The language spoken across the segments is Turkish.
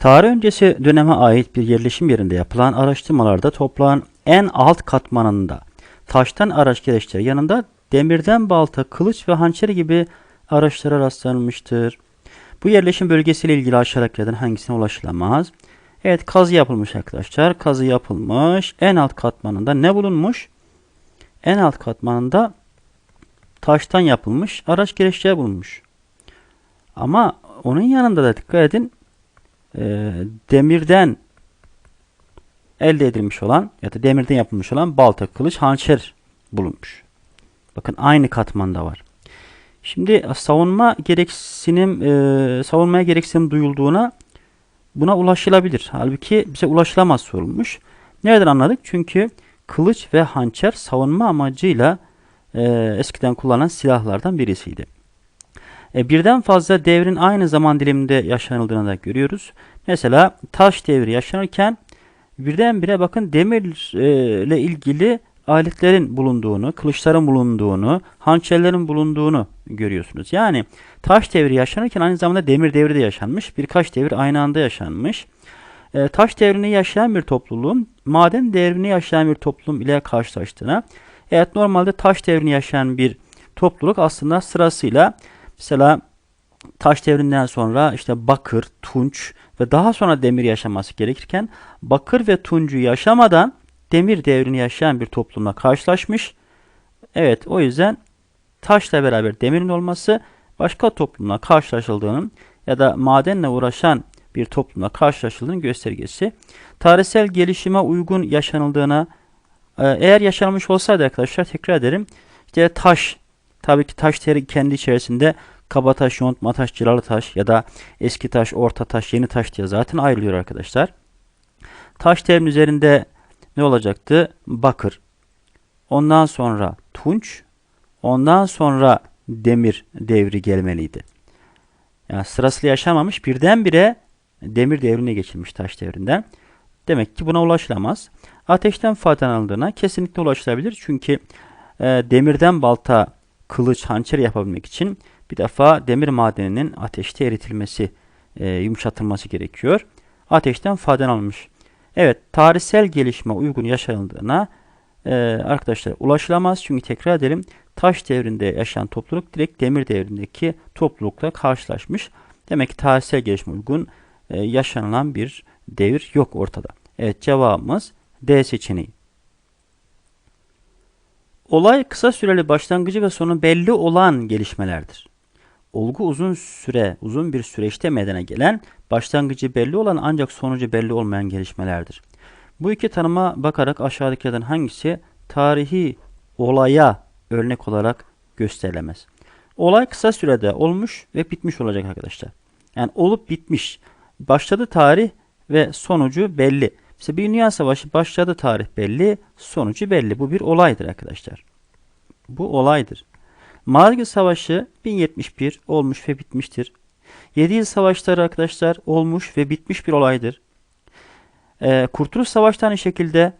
Tarih öncesi döneme ait bir yerleşim yerinde yapılan araştırmalarda toprağın en alt katmanında taştan araç gereçleri yanında demirden balta, kılıç ve hançer gibi araçlara rastlanmıştır. Bu yerleşim bölgesiyle ilgili aşağıdakilerden hangisine ulaşılamaz? Evet kazı yapılmış arkadaşlar. Kazı yapılmış. En alt katmanında ne bulunmuş? En alt katmanında taştan yapılmış araç gereçleri bulunmuş. Ama onun yanında da dikkat edin e, demirden elde edilmiş olan ya da demirden yapılmış olan balta, kılıç, hançer bulunmuş. Bakın aynı katmanda var. Şimdi savunma gereksinim e, savunmaya gereksinim duyulduğuna buna ulaşılabilir. Halbuki bize ulaşılamaz sorulmuş. Nereden anladık? Çünkü kılıç ve hançer savunma amacıyla e, eskiden kullanılan silahlardan birisiydi. E, birden fazla devrin aynı zaman diliminde yaşanıldığını da görüyoruz. Mesela taş devri yaşanırken birdenbire bakın demirle ilgili aletlerin bulunduğunu, kılıçların bulunduğunu, hançerlerin bulunduğunu görüyorsunuz. Yani taş devri yaşanırken aynı zamanda demir devri de yaşanmış. Birkaç devir aynı anda yaşanmış. E, taş devrini yaşayan bir topluluğun maden devrini yaşayan bir toplum ile karşılaştığına, evet normalde taş devrini yaşayan bir topluluk aslında sırasıyla mesela taş devrinden sonra işte bakır, tunç ve daha sonra demir yaşaması gerekirken bakır ve tuncu yaşamadan demir devrini yaşayan bir toplumla karşılaşmış. Evet o yüzden taşla beraber demirin olması başka toplumla karşılaşıldığının ya da madenle uğraşan bir toplumla karşılaşıldığının göstergesi. Tarihsel gelişime uygun yaşanıldığına e, eğer yaşanmış olsaydı arkadaşlar tekrar ederim. İşte taş tabii ki taş teri kendi içerisinde kabataş, yontma taş, cilalı taş ya da eski taş, orta taş, yeni taş diye zaten ayrılıyor arkadaşlar. Taş terin üzerinde ne olacaktı? Bakır. Ondan sonra tunç. Ondan sonra demir devri gelmeliydi. Yani sırasıyla yaşamamış birdenbire demir devrine geçilmiş taş devrinden. Demek ki buna ulaşılamaz. Ateşten faydalanıldığına kesinlikle ulaşılabilir. Çünkü e, demirden balta, kılıç, hançer yapabilmek için bir defa demir madeninin ateşte eritilmesi, e, yumuşatılması gerekiyor. Ateşten faydalanılmış. Evet, tarihsel gelişme uygun yaşanıldığına e, arkadaşlar ulaşılamaz. Çünkü tekrar edelim, taş devrinde yaşayan topluluk direkt demir devrindeki toplulukla karşılaşmış. Demek ki tarihsel gelişme uygun e, yaşanılan bir devir yok ortada. Evet, cevabımız D seçeneği. Olay kısa süreli başlangıcı ve sonu belli olan gelişmelerdir. Olgu uzun süre, uzun bir süreçte meydana gelen, başlangıcı belli olan ancak sonucu belli olmayan gelişmelerdir. Bu iki tanıma bakarak aşağıdakilerden hangisi tarihi olaya örnek olarak gösterilemez? Olay kısa sürede olmuş ve bitmiş olacak arkadaşlar. Yani olup bitmiş. Başladı tarih ve sonucu belli. Mesela bir dünya savaşı başladı tarih belli, sonucu belli. Bu bir olaydır arkadaşlar. Bu olaydır. Malazgirt Savaşı 1071 olmuş ve bitmiştir. 7 yıl savaşları arkadaşlar olmuş ve bitmiş bir olaydır. Ee, Kurtuluş Savaşı aynı şekilde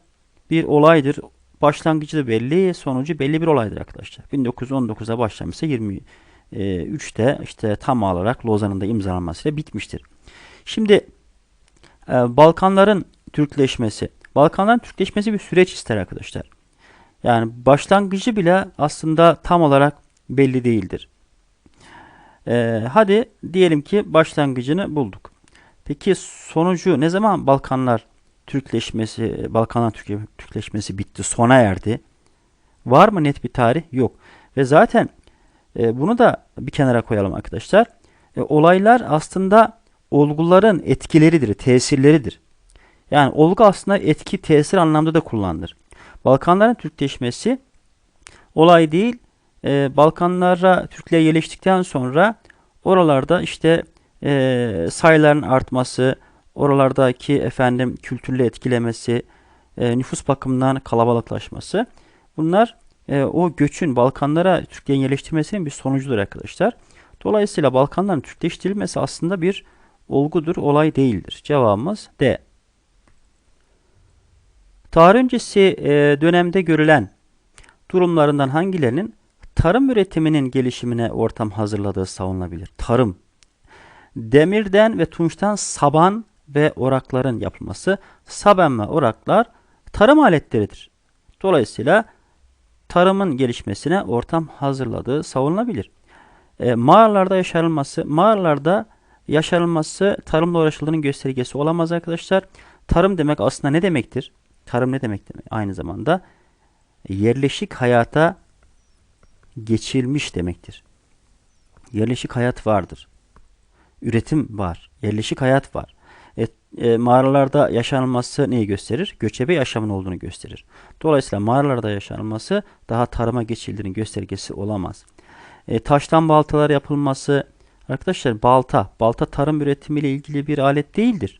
bir olaydır. Başlangıcı da belli, sonucu belli bir olaydır arkadaşlar. 1919'a başlamışsa 23'te işte tam olarak Lozan'ın da imzalanmasıyla bitmiştir. Şimdi e, Balkanların Türkleşmesi. Balkanların Türkleşmesi bir süreç ister arkadaşlar. Yani başlangıcı bile aslında tam olarak belli değildir. Ee, hadi diyelim ki başlangıcını bulduk. Peki sonucu ne zaman Balkanlar Türkleşmesi, Balkanlar Türkleşmesi bitti, sona erdi? Var mı net bir tarih? Yok. Ve zaten e, bunu da bir kenara koyalım arkadaşlar. E, olaylar aslında olguların etkileridir, tesirleridir. Yani olgu aslında etki, tesir anlamda da kullanılır. Balkanların Türkleşmesi olay değil, e, Balkanlara Türkler yerleştikten sonra oralarda işte e, sayıların artması, oralardaki efendim kültürle etkilemesi, e, nüfus bakımından kalabalıklaşması bunlar e, o göçün Balkanlara Türklerin yerleştirmesinin bir sonucudur arkadaşlar. Dolayısıyla Balkanların Türkleştirilmesi aslında bir olgudur, olay değildir. Cevabımız D. Tarih öncesi e, dönemde görülen durumlarından hangilerinin tarım üretiminin gelişimine ortam hazırladığı savunulabilir. Tarım. Demirden ve tunçtan saban ve orakların yapılması. Saben ve oraklar tarım aletleridir. Dolayısıyla tarımın gelişmesine ortam hazırladığı savunulabilir. E, mağaralarda yaşanılması, mağaralarda yaşanılması tarımla uğraşıldığının göstergesi olamaz arkadaşlar. Tarım demek aslında ne demektir? Tarım ne demek demek? Aynı zamanda yerleşik hayata geçilmiş demektir. Yerleşik hayat vardır. Üretim var. Yerleşik hayat var. E, e, mağaralarda yaşanılması neyi gösterir? Göçebe yaşamın olduğunu gösterir. Dolayısıyla mağaralarda yaşanılması daha tarıma geçildiğinin göstergesi olamaz. E, taştan baltalar yapılması, arkadaşlar balta, balta tarım üretimiyle ilgili bir alet değildir.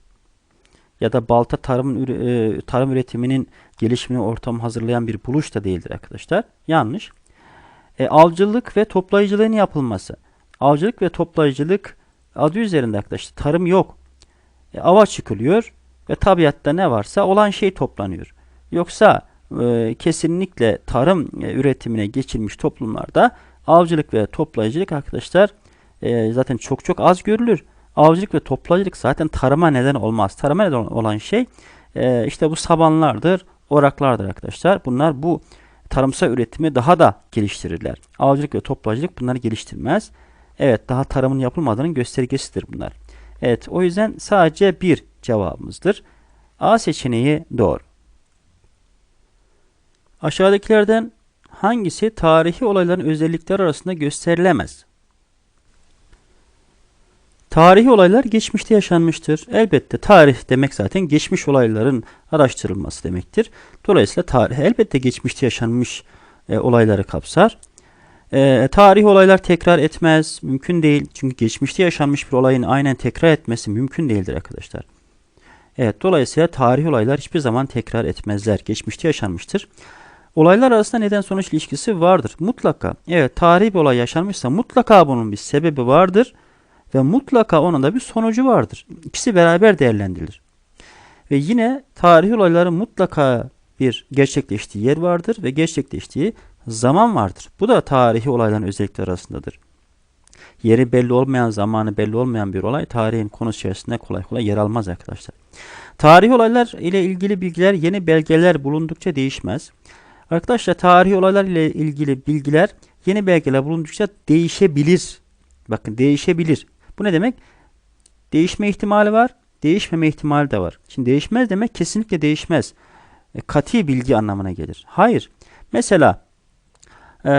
Ya da balta tarım, e, tarım üretiminin gelişimini ortam hazırlayan bir buluş da değildir arkadaşlar. Yanlış. E, avcılık ve toplayıcılığın yapılması. Avcılık ve toplayıcılık adı üzerinde arkadaşlar. Tarım yok. E, ava çıkılıyor ve tabiatta ne varsa olan şey toplanıyor. Yoksa e, kesinlikle tarım e, üretimine geçilmiş toplumlarda avcılık ve toplayıcılık arkadaşlar e, zaten çok çok az görülür. Avcılık ve toplayıcılık zaten tarıma neden olmaz. Tarıma neden olan şey e, işte bu sabanlardır, oraklardır arkadaşlar. Bunlar bu tarımsal üretimi daha da geliştirirler. Avcılık ve toplayıcılık bunları geliştirmez. Evet daha tarımın yapılmadığının göstergesidir bunlar. Evet o yüzden sadece bir cevabımızdır. A seçeneği doğru. Aşağıdakilerden hangisi tarihi olayların özellikleri arasında gösterilemez? Tarihi olaylar geçmişte yaşanmıştır. Elbette tarih demek zaten geçmiş olayların araştırılması demektir. Dolayısıyla tarih elbette geçmişte yaşanmış e, olayları kapsar. E, tarih olaylar tekrar etmez, mümkün değil. Çünkü geçmişte yaşanmış bir olayın aynen tekrar etmesi mümkün değildir arkadaşlar. Evet, dolayısıyla tarih olaylar hiçbir zaman tekrar etmezler. Geçmişte yaşanmıştır. Olaylar arasında neden sonuç ilişkisi vardır. Mutlaka. Evet, tarihi bir olay yaşanmışsa mutlaka bunun bir sebebi vardır ve mutlaka onun da bir sonucu vardır. İkisi beraber değerlendirilir. Ve yine tarihi olayların mutlaka bir gerçekleştiği yer vardır ve gerçekleştiği zaman vardır. Bu da tarihi olayların özellikleri arasındadır. Yeri belli olmayan, zamanı belli olmayan bir olay tarihin konusu içerisinde kolay kolay yer almaz arkadaşlar. Tarihi olaylar ile ilgili bilgiler yeni belgeler bulundukça değişmez. Arkadaşlar tarihi olaylar ile ilgili bilgiler yeni belgeler bulundukça değişebilir. Bakın değişebilir. Bu ne demek? Değişme ihtimali var, değişmeme ihtimali de var. Şimdi değişmez demek kesinlikle değişmez. E, kati bilgi anlamına gelir. Hayır. Mesela e,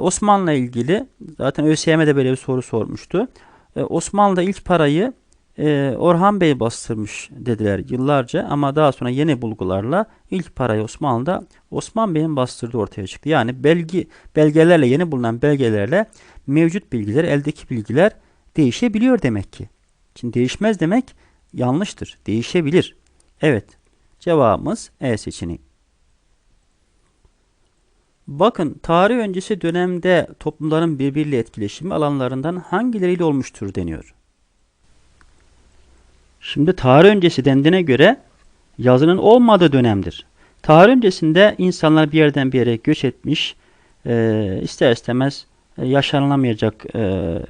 Osmanlı ilgili zaten ÖSYM'de böyle bir soru sormuştu. E, Osmanlı'da ilk parayı e, Orhan Bey bastırmış dediler yıllarca ama daha sonra yeni bulgularla ilk parayı Osmanlı'da Osman Bey'in bastırdığı ortaya çıktı. Yani belgi belgelerle yeni bulunan belgelerle mevcut bilgiler, eldeki bilgiler değişebiliyor demek ki. Şimdi değişmez demek yanlıştır. Değişebilir. Evet. Cevabımız E seçeneği. Bakın tarih öncesi dönemde toplumların birbiriyle etkileşimi alanlarından hangileriyle olmuştur deniyor. Şimdi tarih öncesi dendiğine göre yazının olmadığı dönemdir. Tarih öncesinde insanlar bir yerden bir yere göç etmiş, e, ister istemez e, yaşanılamayacak e,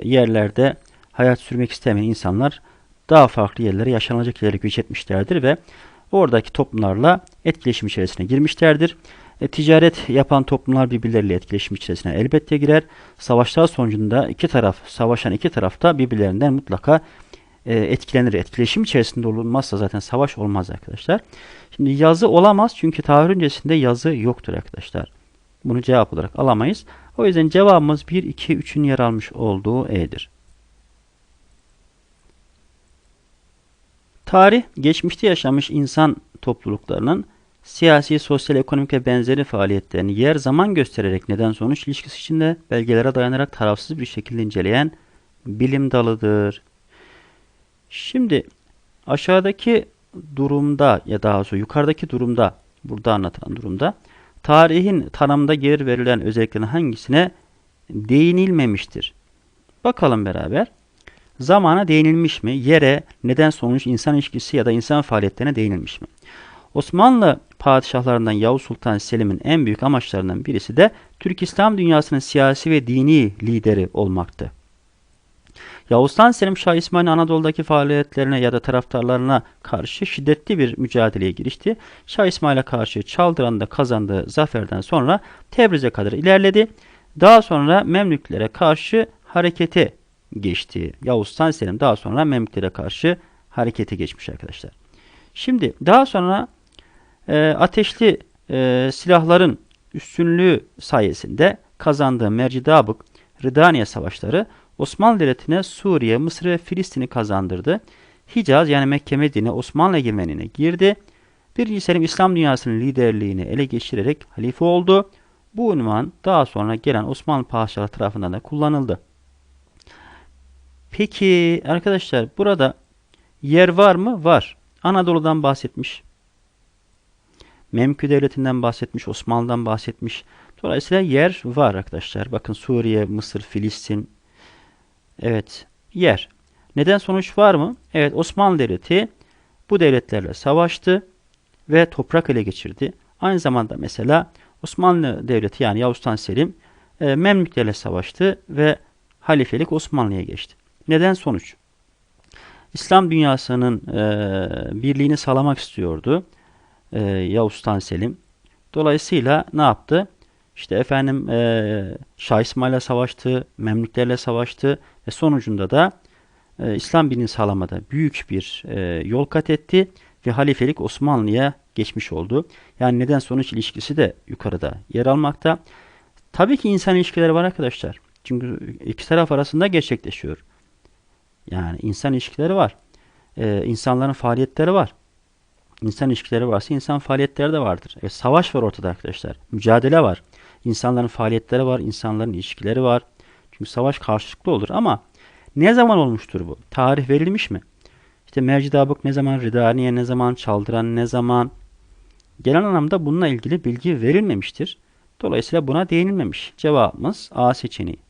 yerlerde hayat sürmek istemeyen insanlar daha farklı yerlere, yaşanılacak yerlere göç etmişlerdir ve oradaki toplumlarla etkileşim içerisine girmişlerdir. E, ticaret yapan toplumlar birbirleriyle etkileşim içerisine elbette girer. Savaşlar sonucunda iki taraf, savaşan iki taraf da birbirlerinden mutlaka e, etkilenir. Etkileşim içerisinde olunmazsa zaten savaş olmaz arkadaşlar. Şimdi yazı olamaz çünkü tarih öncesinde yazı yoktur arkadaşlar. Bunu cevap olarak alamayız. O yüzden cevabımız 1, 2, 3'ün yer almış olduğu E'dir. Tarih, geçmişte yaşamış insan topluluklarının siyasi, sosyal, ekonomik ve benzeri faaliyetlerini yer zaman göstererek neden sonuç ilişkisi içinde belgelere dayanarak tarafsız bir şekilde inceleyen bilim dalıdır. Şimdi aşağıdaki durumda ya daha doğrusu yukarıdaki durumda burada anlatılan durumda tarihin tanımda geri verilen özelliklerin hangisine değinilmemiştir? Bakalım beraber. Zamana değinilmiş mi? Yere, neden sonuç, insan ilişkisi ya da insan faaliyetlerine değinilmiş mi? Osmanlı padişahlarından Yavuz Sultan Selim'in en büyük amaçlarından birisi de Türk İslam dünyasının siyasi ve dini lideri olmaktı. Yavuz Han Selim Şah İsmail'in Anadolu'daki faaliyetlerine ya da taraftarlarına karşı şiddetli bir mücadeleye girişti. Şah İsmail'e karşı Çaldıran'da kazandığı zaferden sonra Tebriz'e kadar ilerledi. Daha sonra Memlüklere karşı harekete geçti. Yavuz Han Selim daha sonra Memlüklere karşı harekete geçmiş arkadaşlar. Şimdi daha sonra e, ateşli e, silahların üstünlüğü sayesinde kazandığı Mercidabık, Rıdaniye savaşları Osmanlı Devleti'ne Suriye, Mısır ve Filistin'i kazandırdı. Hicaz yani Mekke Medine Osmanlı egemenliğine girdi. 1. Selim İslam dünyasının liderliğini ele geçirerek halife oldu. Bu unvan daha sonra gelen Osmanlı Paşaları tarafından da kullanıldı. Peki arkadaşlar burada yer var mı? Var. Anadolu'dan bahsetmiş. Memlük Devleti'nden bahsetmiş, Osmanlı'dan bahsetmiş. Dolayısıyla yer var arkadaşlar. Bakın Suriye, Mısır, Filistin. Evet, yer. Neden sonuç var mı? Evet, Osmanlı Devleti bu devletlerle savaştı ve toprak ele geçirdi. Aynı zamanda mesela Osmanlı Devleti yani Yavuz Selim e, Memlüklerle savaştı ve halifelik Osmanlı'ya geçti. Neden sonuç? İslam dünyasının e, birliğini sağlamak istiyordu e, Yavuz Sultan Selim. Dolayısıyla ne yaptı? İşte efendim e, Şah İsmail'le savaştı, Memlüklerle savaştı ve sonucunda da e, İslam birliğini sağlamada büyük bir e, yol kat etti ve halifelik Osmanlı'ya geçmiş oldu. Yani neden sonuç ilişkisi de yukarıda yer almakta. Tabii ki insan ilişkileri var arkadaşlar. Çünkü iki taraf arasında gerçekleşiyor. Yani insan ilişkileri var. Ee, insanların faaliyetleri var. İnsan ilişkileri varsa insan faaliyetleri de vardır. E, savaş var ortada arkadaşlar. Mücadele var. İnsanların faaliyetleri var. insanların ilişkileri var. Çünkü savaş karşılıklı olur ama ne zaman olmuştur bu? Tarih verilmiş mi? İşte Mercidabık ne zaman, Ridaniye ne zaman, Çaldıran ne zaman? Genel anlamda bununla ilgili bilgi verilmemiştir. Dolayısıyla buna değinilmemiş. Cevabımız A seçeneği.